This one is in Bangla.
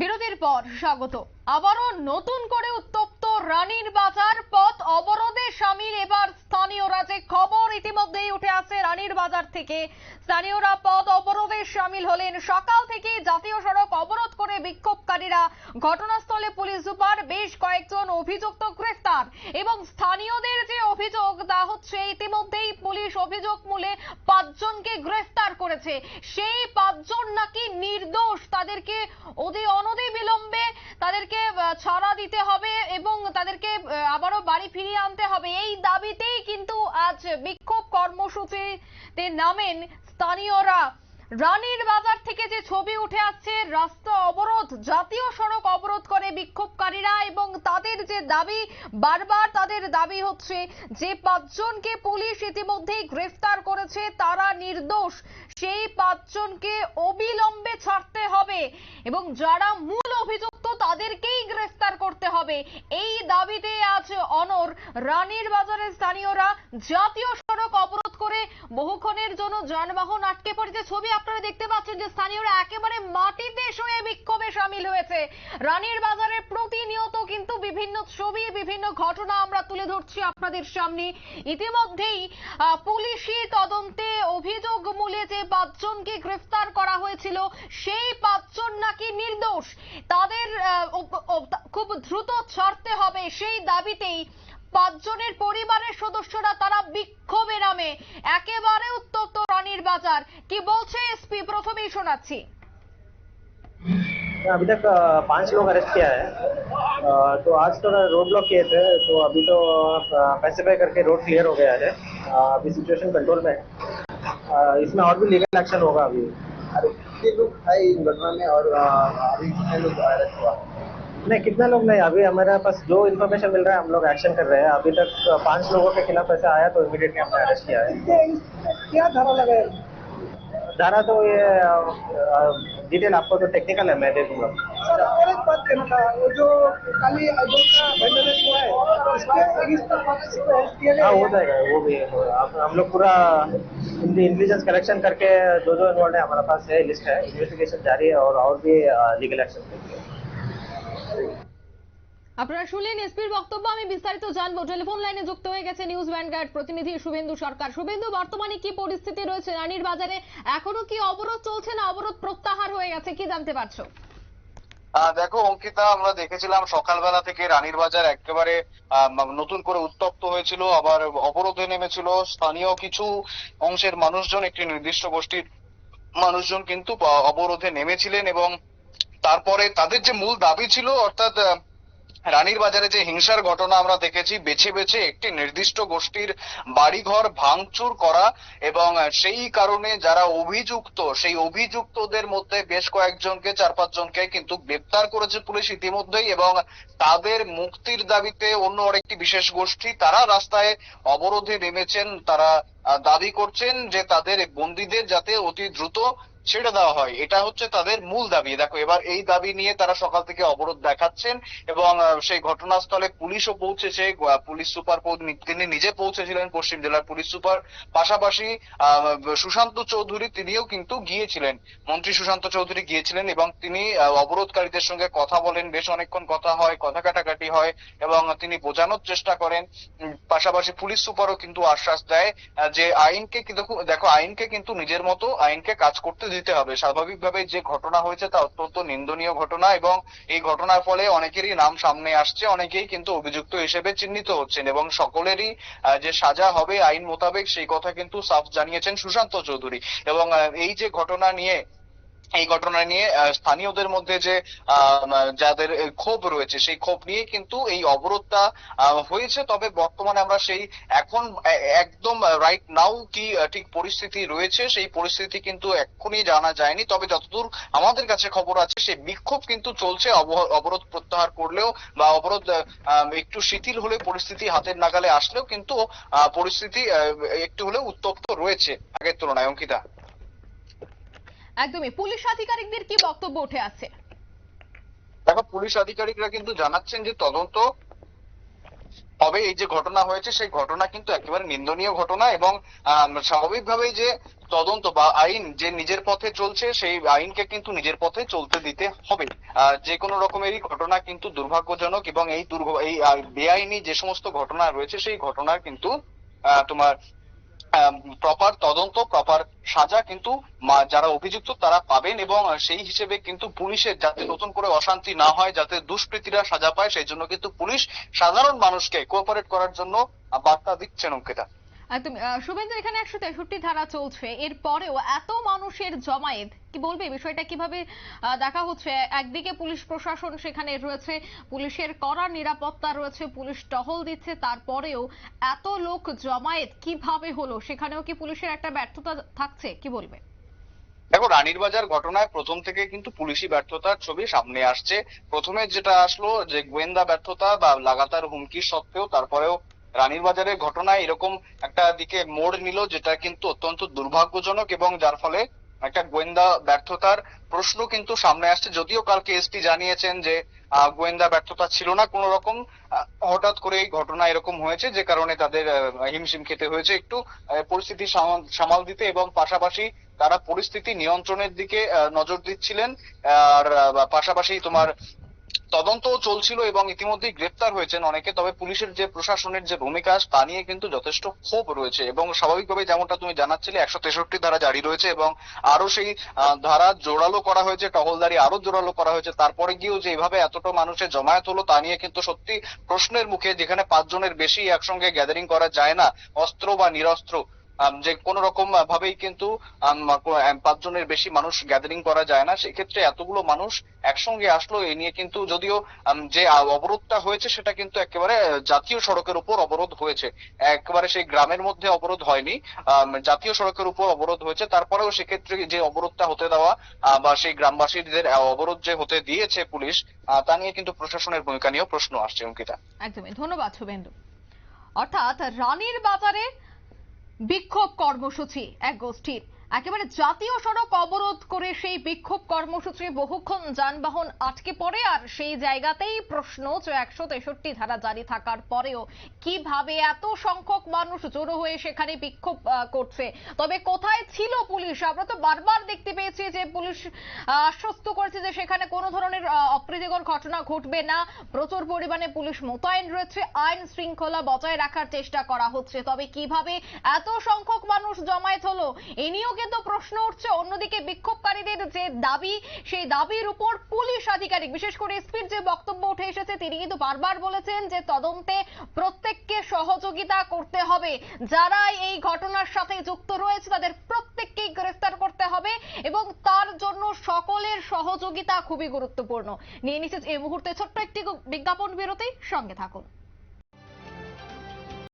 বিরতির পর স্বাগত। আবারও নতুন করে উত্তপ্ত রানীর বাজার, পথ অবরোধে সামিল এবার স্থানীয়রা যে খবর ইতিমধ্যেই উঠে আসছে রানীর বাজার থেকে। স্থানীয়রা পথ অবরোধে সামিল হলেন। সকাল থেকে জাতীয় সড়ক অবরোধ করে বিক্ষোভকারীরা ঘটনাস্থলে পুলিশ সুপার বেশ কয়েকজন অভিযুক্ত গ্রেফতার এবং স্থানীয়দের যে অভিযোগ, তা হচ্ছে ইতিমধ্যেই পুলিশ অভিযোগ মূলে পাঁচজনকে গ্রেফতার করেছে। সেই পাঁচজন নাকি নির্দোষ, তাদেরকে অতি অনতি বিলম্বে তাদেরকে ছাড়া দিতে হবে এবং তাদেরকে আবারও বাড়ি ফিরিয়ে আনতে হবে। এই দাবিতেই কিন্তু আজ বিক্ষোভ কর্মসূচিতে নামেন স্থানীয়রা। রানীর বাজার থেকে যে ছবি উঠে আসছে, রাস্তা অবরোধ, জাতীয় সড়ক অবরোধ করে বিক্ষোভকারীরা এবং তাদের যে দাবি, বারবার তাদের দাবি হচ্ছে যে পাঁচজনকে পুলিশ ইতিমধ্যেই গ্রেফতার করেছে, তারা নির্দোষ। সেই পাঁচজনকে অবিলম্বে ছাড়তে হবে এবং যারা মূল অভিযুক্ত, তাদেরকেই গ্রেফতার করতে হবে। এই দাবিতে আজ অনর রানীর বাজারের স্থানীয়রা জাতীয় করে বহুক্ষণের জন্য যানবাহন আটকে পড়েছে। ছবি আপনারা দেখতে পাচ্ছেন যে স্থানীয়রা একেবারে মাটিতে শুয়ে বিক্ষোভে সামিল হয়েছে। রানীর বাজারে প্রতিনিয়ত কিন্তু বিভিন্ন ছবি, বিভিন্ন ঘটনা আমরা তুলে ধরছি আপনাদের সামনে। ইতিমধ্যেই পুলিশি তদন্তে অভিযোগ মূলে যে পাঁচজনকে গ্রেফতার করা হয়েছিল, সেই পাঁচজন নাকি নির্দোষ। তাদের খুব দ্রুত ছাড়তে হবে সেই দাবিতেই পাঁচজনের পরিবারের সদস্যরা তারা বিক্ষোভে নামে একেবারে উত্তপ্ত রানীর বাজার কি বলছে এসপি প্রথমেই শোনাচ্ছি अभी तक अ, पांच लोग अरेस्ट किया है अ, तो आज थोड़ा रोड ब्लॉक किए थे तो अभी तो पैसिफाई करके रोड क्लियर हो गया है अ, अभी सिचुएशन कंट्रोल में है अ, इसमें और भी लीगल एक्शन होगा अभी अरे कितने लोग थे इस घटना में और अ, अभी कितने लोग अरेस्ट हुआ नहीं कितना लोग नहीं अभी हमारे पास जो इन्फॉर्मेशन मिल रहा है हम लोग एक्शन कर रहे हैं। अभी तक पाँच लोगों के खिलाफ ऐसा आया तो इमीडिएटली हमने अरेस्ट किया है। क्या धारा लगा धारा तो ये डिटेल आपको तो टेक्निकल है मैं दे दूँगा। सर और एक बात कहना था वो जो अजय का हुआ है इसके अगेंस्ट अरेस्ट किया हाँ हो? जाएगा वो भी हम लोग पूरा इंटेलिजेंस कलेक्शन करके जो जो इन्वॉल्व है हमारे पास है लिस्ट है इन्वेस्टिगेशन जारी है और और भी लीगल एक्शन আপনারা শুনলেন এসপির বক্তব্য, আমি বিস্তারিত জানব। টেলিফোন লাইনে যুক্ত হয়ে গেছে নিউজ ভ্যানগার্ড প্রতিনিধি শুভেন্দু সরকার। শুভেন্দু, বর্তমানে কি পরিস্থিতি রয়েছে? রানীর বাজারে এখনও কি অবরোধ চলছে না? অবরোধ প্রত্যাহার হয়ে গেছে, কি জানতে পারছ? দেখো, অঙ্কিতা, আমরা দেখেছিলাম সকালবেলা থেকে রানীর বাজার একেবারে নতুন করে উত্তপ্ত হয়েছিল, আবার অবরোধে নেমেছিল। স্থানীয় কিছু অংশের মানুষজন, একটি নির্দিষ্ট গোষ্ঠীর মানুষজন কিন্তু, অবরোধে নেমেছিলেন এবং তারপরে তাদের যে মূল দাবি ছিল, অর্থাৎ রানীর বাজারে যে হিংসার ঘটনা আমরা দেখেছি, বেছে বেছে একটি নির্দিষ্ট গোষ্ঠীর বাড়িঘর ভাঙচুর করা এবং সেই কারণে যারা অভিযুক্ত, সেই অভিযুক্তদের মধ্যে বেশ কয়েকজনকে, চার পাঁচজনকে কিন্তু গ্রেপ্তার করেছে পুলিশ ইতিমধ্যেই এবং তাদের মুক্তির দাবিতে অন্য আরেকটি বিশেষ গোষ্ঠী, তারা রাস্তায় অবরোধে নেমেছেন, তারা দাবি করছেন যে তাদের বন্দীদের যাতে অতি দ্রুত ছেড়ে দেওয়া হয়। এটা হচ্ছে তাদের মূল দাবি। দেখো, এবার এই দাবি নিয়ে তারা সকাল থেকে অবরোধ দেখাচ্ছেন এবং সেই ঘটনাস্থলে পুলিশও পৌঁছেছে। পুলিশ সুপার তিনি নিজে পৌঁছেছিলেন পশ্চিম জেলার পুলিশ সুপার। পাশাপাশি সুশান্ত চৌধুরী তিনিও কিন্তু গিয়েছিলেন। মন্ত্রী সুশান্ত চৌধুরী গিয়েছিলেন এবং তিনি অবরোধকারীদের সঙ্গে কথা বলেন। বেশ অনেকক্ষণ কথা হয়, কথা কাটাকাটি হয় এবং তিনি বোঝানোর চেষ্টা করেন। পাশাপাশি পুলিশ সুপারও কিন্তু আশ্বাস দেয় যে আইনকে কিন্তু দেখো, আইনকে কিন্তু নিজের মতো আইনকে কাজ করতে দিতে হবে। স্বাভাবিকভাবে যে ঘটনা হয়েছে তা অত্যন্ত নিন্দনীয় ঘটনা এবং এই ঘটনার ফলে অনেকেরই নাম সামনে আসছে, অনেকেই কিন্তু অভিযুক্ত হিসেবে চিহ্নিত হচ্ছেন এবং সকলেরই যে সাজা হবে আইন মোতাবেক সেই কথা কিন্তু সাফ জানিয়েছেন সুশান্ত চৌধুরী। এবং এই যে ঘটনা নিয়ে এই ঘটনা নিয়ে স্থানীয়দের মধ্যে যে যাদের ক্ষোভ রয়েছে, সেই ক্ষোভ নিয়ে কিন্তু এই অবরোধটা হয়েছে। তবে বর্তমানে আমরা সেই এখন একদম রাইট নাও কি ঠিক পরিস্থিতি রয়েছে, সেই পরিস্থিতি কিন্তু এক্ষুনি জানা যায়নি। তবে যতদূর আমাদের কাছে খবর আছে সেই বিক্ষোভ কিন্তু চলছে। অব- অবরোধ প্রত্যাহার করলেও বা অবরোধ একটু শিথিল হলে পরিস্থিতি হাতের নাগালে আসলেও কিন্তু পরিস্থিতি একটু হলেও উত্তপ্ত রয়েছে। আগের তুলনায়, অঙ্কিতা? একদমই। পুলিশ আধিকারিকদের কি বক্তব্য উঠে আসছে দেখো, পুলিশ আধিকারিকরা কিন্তু জানাচ্ছেন যে তদন্ত হবে। এই যে ঘটনা হয়েছে, সেই ঘটনা কিন্তু একেবারে নিন্দনীয় ঘটনা এবং স্বাভাবিকভাবেই যে তদন্ত বা আইন যে নিজের পথে চলছে, সেই আইনকে কিন্তু নিজের পথে চলতে দিতে হবে। যে কোনো রকমেরই ঘটনা কিন্তু দুর্ভাগ্যজনক এবং এই দুর্ভ এই বেআইনি যে সমস্ত ঘটনা রয়েছে, সেই ঘটনার কিন্তু তোমার প্রপার তদন্ত প্রপার সাজা কিন্তু যারা অভিযুক্ত তারা পাবেন এবং সেই হিসেবে কিন্তু পুলিশের যাতে নতুন করে অশান্তি না হয়, যাতে দুষ্কৃতীরা সাজা পায়, সেই জন্য কিন্তু পুলিশ সাধারণ মানুষকে কোঅপারেট করার জন্য বার্তা দিচ্ছেন অঙ্কিতা। একদম শুভেন্দু এখানে একশো তেষট্টি ধারা চলছে। এরপরেও এত মানুষের জমায়েত, কি বলবে বিষয়টা কীভাবে দেখা হচ্ছে? একদিকে পুলিশ প্রশাসন সেখানে রয়েছে, পুলিশের কড়া নিরাপত্তা রয়েছে, পুলিশ টহল দিচ্ছে, তারপরেও এত লোক জমায়েত কীভাবে হলো? সেখানেও কি পুলিশের একটা ব্যর্থতা থাকছে? কি বলবে? দেখো রানীর বাজার ঘটনায় প্রথম থেকে কিন্তু পুলিশি ব্যর্থতার ছবি সামনে আসছে। প্রথমে যেটা আসলো যে গোয়েন্দা ব্যর্থতা বা লাগাতার হুমকি সত্ত্বেও, তারপরেও রানীর বাজারের ঘটনায় এরকম একটা দিকে মোড় নিল যেটা কিন্তু অত্যন্ত দুর্ভাগ্যজনক এবং যার ফলে একটা গোয়েন্দা ব্যর্থতার প্রশ্ন কিন্তু সামনে আসছে। যদিও কালকে এসপি জানিয়েছেন যে গোয়েন্দা ব্যর্থতা ছিল না কোন রকম হঠাৎ করে এই ঘটনা এরকম হয়েছে যে কারণে তাদের হিমশিম খেতে হয়েছে। একটু পরিস্থিতি সামাল দিতে এবং পাশাপাশি তারা পরিস্থিতি নিয়ন্ত্রণের দিকে নজর দিচ্ছিলেন। আর পাশাপাশি তোমার তদন্ত চলছিল এবং ইতিমধ্যেই গ্রেপ্তার হয়েছেন অনেকে। তবে পুলিশের যে প্রশাসনের যে ভূমিকা, তা নিয়ে কিন্তু যথেষ্ট ক্ষোভ রয়েছে এবং স্বাভাবিকভাবে যেমনটা তুমি জানাচ্ছিলে, একশো তেষট্টি ধারা জারি রয়েছে এবং আরও সেই ধারা জোরালো করা হয়েছে, টহলদারি আরও জোরালো করা হয়েছে। তারপরে গিয়েও যে এভাবে এতটা মানুষের জমায়েত হলো, তা নিয়ে কিন্তু সত্যি প্রশ্নের মুখে যেখানে পাঁচজনের বেশি একসঙ্গে গ্যাদারিং করা যায় না, অস্ত্র বা নিরস্ত্র যে কোন রকম ভাবেই কিন্তু পাঁচজনের বেশি মানুষ গ্যাদারিং করা যায় না। সেক্ষেত্রে এতগুলো মানুষ একসঙ্গে আসলো, এ নিয়ে কিন্তু যদিও যে অবরোধটা হয়েছে, সেটা কিন্তু একেবারে জাতীয় সড়কের উপর অবরোধ হয়েছে। একেবারে সেই গ্রামের মধ্যে অবরোধ হয়নি। জাতীয় সড়কের উপর অবরোধ হয়েছে। তারপরেও সেক্ষেত্রে যে অবরোধটা হতে দেওয়া বা সেই গ্রামবাসীদের অবরোধ যে হতে দিয়েছে পুলিশ তা নিয়ে কিন্তু প্রশাসনের ভূমিকা নিয়েও প্রশ্ন আসছে, অঙ্কিতা। একদমই। ধন্যবাদ শুভেন্দু। অর্থাৎ রানীর বাজারে বিক্ষোভ কর্মসূচি এক গোষ্ঠীর। একেবারে জাতীয় সড়ক অবরোধ করে সেই বিক্ষোভ কর্মসূচি বহুক্ষণ যানবাহন আটকে পড়ে, আর সেই জায়গাতেই প্রশ্ন যে একশো তেষট্টি ধারা জারি থাকার পরেও কীভাবে এত সংখ্যক মানুষ জড়ো হয়ে সেখানে বিক্ষোভ করছে? তবে কোথায় ছিল পুলিশ? আমরা তো বারবার দেখতে পেয়েছি যে পুলিশ আশ্বস্ত করেছে যে সেখানে কোনো ধরনের অপ্রীতিকর ঘটনা ঘটবে না। প্রচুর পরিমাণে পুলিশ মোতায়েন রয়েছে। আইন শৃঙ্খলা বজায় রাখার চেষ্টা করা হচ্ছে। তবে কীভাবে এত সংখ্যক মানুষ জমায়েত হলো, এ নিয়েও কিন্তু প্রশ্ন উঠছে, অন্যদিকে বিক্ষোভকারীদের যে দাবি, সেই দাবির উপর পুলিশ আধিকারিক, বিশেষ করে এসপির যে বক্তব্য উঠে এসেছে, তিনি কিন্তু বারবার বলেছেন যে তদন্তে প্রত্যেককে সহযোগিতা করতে হবে। যারা এই ঘটনার সাথে যুক্ত রয়েছে, তাদের প্রত্যেককেই গ্রেফতার করতে হবে এবং তার জন্য সকলের সহযোগিতা খুবই গুরুত্বপূর্ণ। নিয়ে নিচ্ছে এই মুহূর্তে ছোট্ট একটি বিজ্ঞাপন বিরতি, সঙ্গে থাকুন।